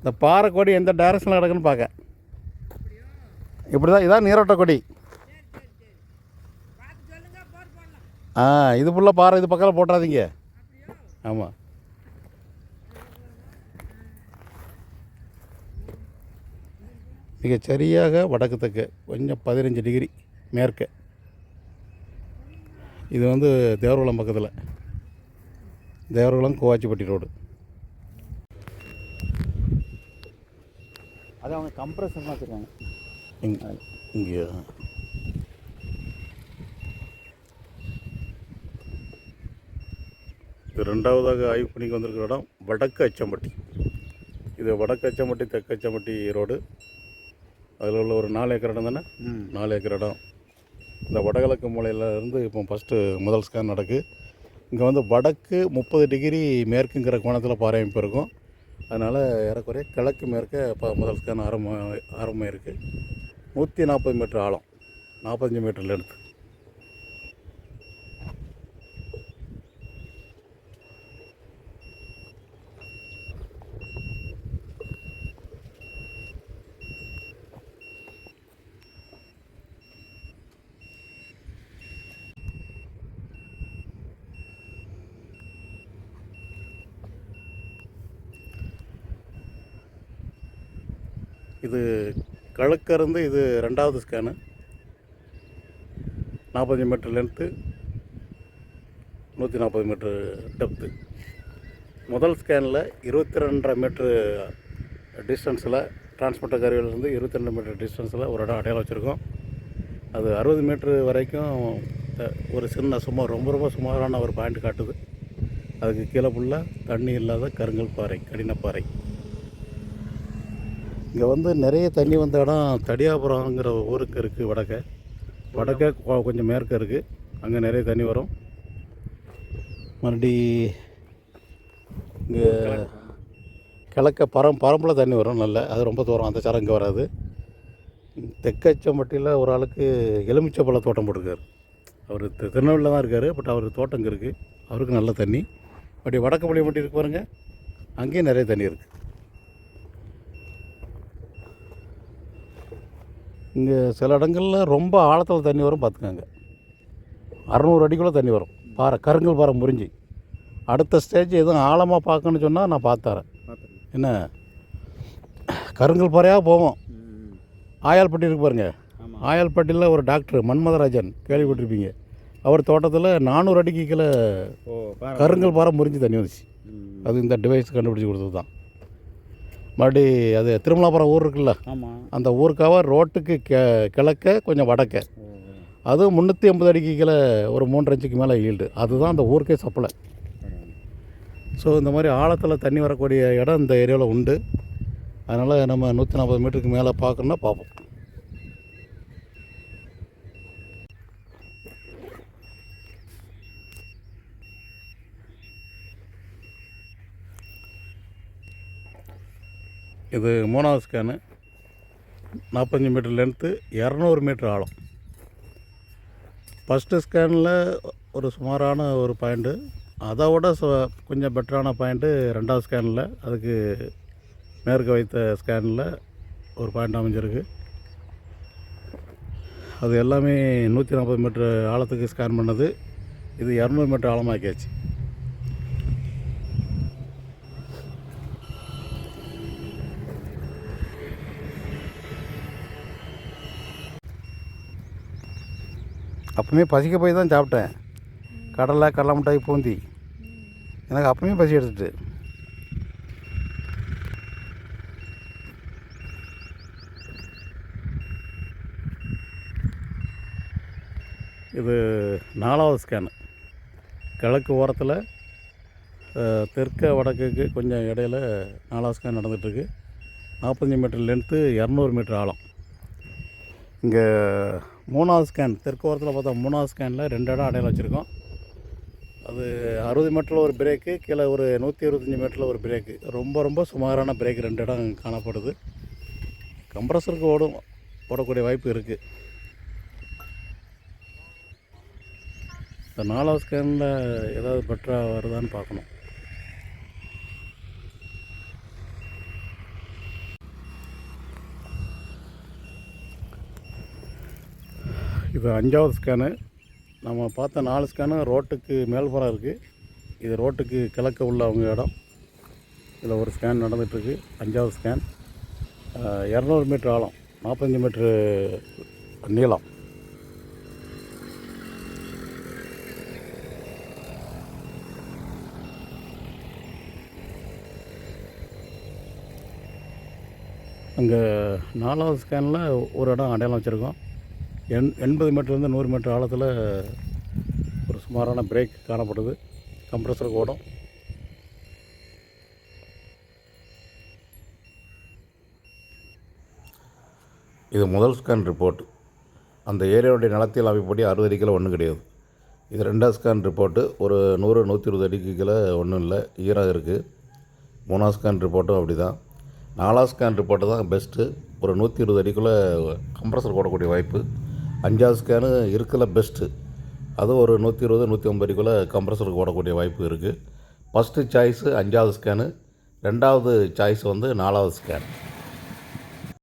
இந்த பாறை கொடி எந்த டைரக்ஷனில் கிடக்குன்னு பார்க்க. இப்படி தான் இதான் நீரோட்ட கொடி. ஆ இது ஃபுல்லாக பாறை இது பக்கத்தில் போட்டுறாதீங்க. ஆமாம் மிக சரியாக வடக்கு தெற்கு கொஞ்சம் பதினஞ்சு டிகிரி மேற்கு. இது வந்து தேவர்குளம் பக்கத்தில். தேவர்குளம் கோவாச்சிப்பட்டி ரோடு. அது அவங்க கம்ப்ரஸர் வச்சுருக்காங்க இங்கே இங்கே. ரெண்டாவதாக ஆய்வு பணிக்கு வந்திருக்கிற இடம் வடக்கு அச்சம்பட்டி. இது வடக்கு அச்சம்பட்டி தெற்கு அச்சம்பட்டி ரோடு. அதில் உள்ள ஒரு நாலு ஏக்கர் இடம் தானே? நாலு ஏக்கர் இடம். இந்த வடகிழக்கு மூலையில் இருந்து இப்போ ஃபஸ்ட்டு முதல் ஸ்கேன் நடக்கு. இங்கே வந்து வடக்கு முப்பது டிகிரி மேற்குங்கிற கோணத்தில் பாறை அமைப்பு இருக்கும். அதனால் ஏறக்குறைய கிழக்கு மேற்க இப்போ முதல் ஸ்கேன் ஆரம்பம் ஆரம்பம் இருக்குது நூற்றி நாற்பது மீட்டர் ஆழம். நாற்பத்தஞ்சு மீட்டர் இது கழுக்கருந்து இது ரெண்டாவது ஸ்கேனு நாற்பத்தஞ்சு மீட்டர் லென்த்து நூற்றி நாற்பது மீட்ரு டெப்த்து முதல் ஸ்கேனில் இருபத்தி ரெண்டரை மீட்ரு டிஸ்டன்ஸில் டிரான்ஸ்போர்ட்டர் கருவியிலேருந்து இருபத்தி ரெண்டு மீட்டர் டிஸ்டன்ஸில் ஒரு இடம் அடையாளம் வச்சுருக்கோம். அது அறுபது மீட்ரு வரைக்கும் ஒரு சின்ன சுமார் ரொம்ப ரொம்ப சுமாரான ஒரு பாயிண்ட் காட்டுது. அதுக்கு கீழே ஃபுல்லாக தண்ணி இல்லாத கருங்கல் பாறை கடினப்பாறை இங்கே வந்து நிறைய தண்ணி வந்த இடம் தடியாபுரங்கிற ஊருக்கு இருக்குது வடக்க. வடக்க கொ- கொஞ்சம் மேற்க இருக்குது அங்கே நிறைய தண்ணி வரும். மறுபடி இங்கே கிழக்க பரம் பரம்பில் தண்ணி வரும் நல்ல. அது ரொம்ப தூரம் அந்த சாரம் இங்கே வராது. தெக்கச்சம்பட்டியில் ஒரு ஆளுக்கு எலுமிச்சை பழ தோட்டம் போட்டிருக்காரு. அவர் திருநெல்வேலியில் தான் இருக்கார் பட் அவர் தோட்டம் இங்கே இருக்குது அவருக்கு நல்ல தண்ணி. அப்படி வடக்கு புளியம்பட்டி இருக்கு பாருங்க. அங்கேயும் நிறைய தண்ணி இருக்குது இங்கே சில இடங்களில் ரொம்ப ஆழத்தில் தண்ணி வரும் பார்த்துக்கோங்க அறநூறு அடிக்குள்ளே தண்ணி வரும். பாறை கருங்கல் பாறை முறிஞ்சி. அடுத்த ஸ்டேஜ் எதுவும் ஆழமாக பார்க்கணும்னு சொன்னால் நான் பார்த்தாரேன் என்ன? கருங்கல் பாறையாக போவோம். ஆயால்பட்டி இருக்கு பாருங்க. ஆயால்பட்டியில் ஒரு டாக்டர் மன்மதராஜன் கேள்விப்பட்டிருப்பீங்க. அவர் தோட்டத்தில் நானூறு அடிக்கு கீழே கருங்கல் பாறை முறிஞ்சு தண்ணி வந்துச்சு. அது இந்த டிவைஸ் கண்டுபிடிச்சி கொடுத்தது தான் மறுபடி அது திருமலாபுரம் ஊர் இருக்குல்ல? அந்த ஊருக்காக ரோட்டுக்கு கெ கிழக்க கொஞ்சம் வடக்க. ஓ அது முந்நூற்றி ஐம்பது அடிக்கு கீழே ஒரு மூன்றரை இன்ச்சுக்கு மேலே ஈல்டு. அதுதான் அந்த ஊருக்கே சப்ளை ஸோ இந்த மாதிரி ஆழத்தில் தண்ணி வரக்கூடிய இடம் இந்த ஏரியாவில் உண்டு. அதனால் நம்ம நூற்றி நாற்பது மீட்டருக்கு மேலே பார்க்கணுன்னா பார்ப்போம். இது மூணாவது ஸ்கேனு. நாற்பத்தஞ்சு மீட்டர் லென்த்து இரநூறு மீட்டர் ஆழம். ஃபஸ்ட்டு ஸ்கேனில் ஒரு சுமாரான ஒரு பாயிண்ட்டு. அதை விட கொஞ்சம் பெட்டரான பாயிண்ட்டு ரெண்டாவது ஸ்கேனில். அதுக்கு மேற்க வைத்த ஸ்கேனில் ஒரு பாயிண்ட் அமைஞ்சிருக்கு. அது எல்லாமே நூற்றி நாற்பது மீட்டர் ஆழத்துக்கு ஸ்கேன் பண்ணது. இது இரநூறு மீட்டர் ஆழமாக்கியாச்சு. அப்பவுமே பசிக்க போய் தான் சாப்பிட்டேன். கடலை கடலை மிட்டாய் பூந்தி. எனக்கு அப்பவுமே பசி எடுத்துட்டு. இது நாலாவது ஸ்கேனு கிழக்கு ஓரத்தில் தெற்க வடக்குக்கு கொஞ்சம் இடையில நாலாவது ஸ்கேன் நடந்துகிட்ருக்கு நாற்பத்தஞ்சு மீட்டர் லென்த்து இரநூறு மீட்டர் ஆழம். இங்கே மூணாவது ஸ்கேன் தெற்கு ஓரத்தில் பார்த்தா மூணாவது ஸ்கேனில் ரெண்டு இடம் அடையாளம் வச்சுருக்கோம். அது அறுபது மீட்டரில் ஒரு பிரேக்கு கீழே ஒரு நூற்றி இருபத்தஞ்சி மீட்டரில் ஒரு பிரேக்கு ரொம்ப ரொம்ப சுமாரான பிரேக் ரெண்டு இடம் காணப்படுது. கம்ப்ரஸருக்கு ஓடும் ஓடக்கூடிய வாய்ப்பு இருக்குது இந்த நாலாவது ஸ்கேனில் ஏதாவது பெட்டராக வருதான்னு பார்க்கணும். இது அஞ்சாவது ஸ்கேனு நம்ம பார்த்த நாலு ஸ்கேனு ரோட்டுக்கு மேல்புறம் இருக்குது இது ரோட்டுக்கு கிழக்க உள்ள அவங்க இடம். இதில் ஒரு ஸ்கேன் நடந்துகிட்ருக்கு அஞ்சாவது ஸ்கேன் இரநூறு மீட்ரு ஆழம். நாற்பத்தஞ்சு மீட்ரு நீளம். அங்கே நாலாவது ஸ்கேனில் ஒரு இடம் அடையாளம் வச்சுருக்கோம். எண் எண்பது மீட்டர்லேருந்து நூறு மீட்டர் ஆழத்தில் ஒரு சுமாரான பிரேக் காணப்படுது. கம்ப்ரஸர் ஓடும். இது முதல் ஸ்கேன் ரிப்போர்ட் அந்த ஏரியாவுடைய நிலத்தியல் அமைப்படி அறுபது அடிக்கில் ஒன்றும் கிடையாது. இது ரெண்டாவது ஸ்கேன் ரிப்போர்ட்டு ஒரு நூறு நூற்றி இருபது அடிக்கு கீழே ஒன்றும் இல்லை. ஈராக இருக்குது மூணாவது ஸ்கேன் ரிப்போர்ட்டும் அப்படி தான் நாலாவது ஸ்கேன் ரிப்போர்ட்டு தான் பெஸ்ட்டு ஒரு நூற்றி இருபது அடிக்குள்ளே கம்ப்ரஸர் போடக்கூடிய வாய்ப்பு. அஞ்சாவது ஸ்கேனு இருக்கல பெஸ்ட்டு அது ஒரு நூற்றி இருபது நூற்றி ஐம்பது அடிக்குள்ளே கம்ப்ரஸருக்கு ஓடக்கூடிய வாய்ப்பு இருக்குது ஃபஸ்ட்டு சாய்ஸு அஞ்சாவது ஸ்கேனு ரெண்டாவது சாய்ஸ் வந்து நாலாவது ஸ்கேன்